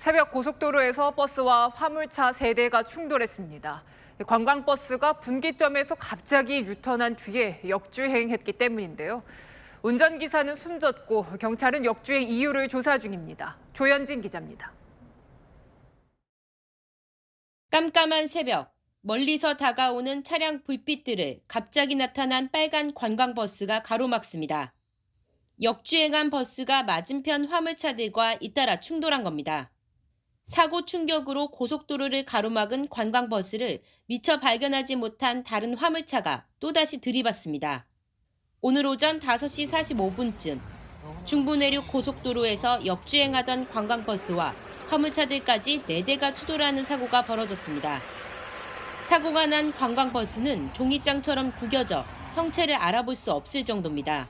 새벽 고속도로에서 버스와 화물차 세 대가 충돌했습니다. 관광버스가 분기점에서 갑자기 유턴한 뒤에 역주행했기 때문인데요. 운전기사는 숨졌고 경찰은 역주행 이유를 조사 중입니다. 조현진 기자입니다. 깜깜한 새벽, 멀리서 다가오는 차량 불빛들을 갑자기 나타난 빨간 관광버스가 가로막습니다. 역주행한 버스가 맞은편 화물차들과 잇따라 충돌한 겁니다. 사고 충격으로 고속도로를 가로막은 관광버스를 미처 발견하지 못한 다른 화물차가 또다시 들이받습니다. 오늘 오전 5시 45분쯤 중부 내륙 고속도로에서 역주행하던 관광버스와 화물차들까지 4대가 추돌하는 사고가 벌어졌습니다. 사고가 난 관광버스는 종이장처럼 구겨져 형체를 알아볼 수 없을 정도입니다.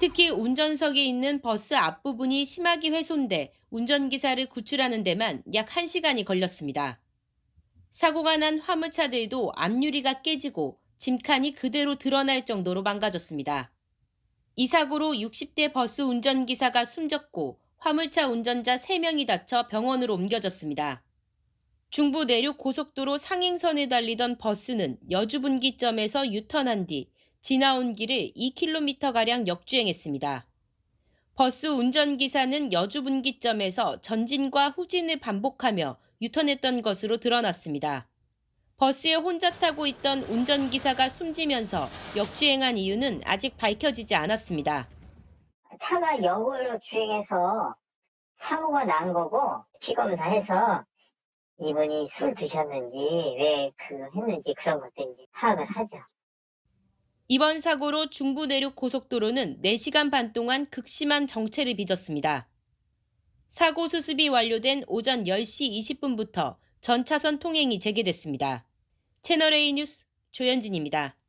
특히 운전석에 있는 버스 앞부분이 심하게 훼손돼 운전기사를 구출하는 데만 약 1시간이 걸렸습니다. 사고가 난 화물차들도 앞유리가 깨지고 짐칸이 그대로 드러날 정도로 망가졌습니다. 이 사고로 60대 버스 운전기사가 숨졌고 화물차 운전자 3명이 다쳐 병원으로 옮겨졌습니다. 중부 내륙 고속도로 상행선에 달리던 버스는 여주분기점에서 유턴한 뒤 지나온 길을 2km가량 역주행했습니다. 버스 운전기사는 여주분기점에서 전진과 후진을 반복하며 유턴했던 것으로 드러났습니다. 버스에 혼자 타고 있던 운전기사가 숨지면서 역주행한 이유는 아직 밝혀지지 않았습니다. 차가 역으로 주행해서 사고가 난 거고 피검사해서 이분이 술 드셨는지 왜 그 했는지 그런 것도 이제 파악을 하죠. 이번 사고로 중부 내륙 고속도로는 4시간 반 동안 극심한 정체를 빚었습니다. 사고 수습이 완료된 오전 10시 20분부터 전 차선 통행이 재개됐습니다. 채널A 뉴스 조현진입니다.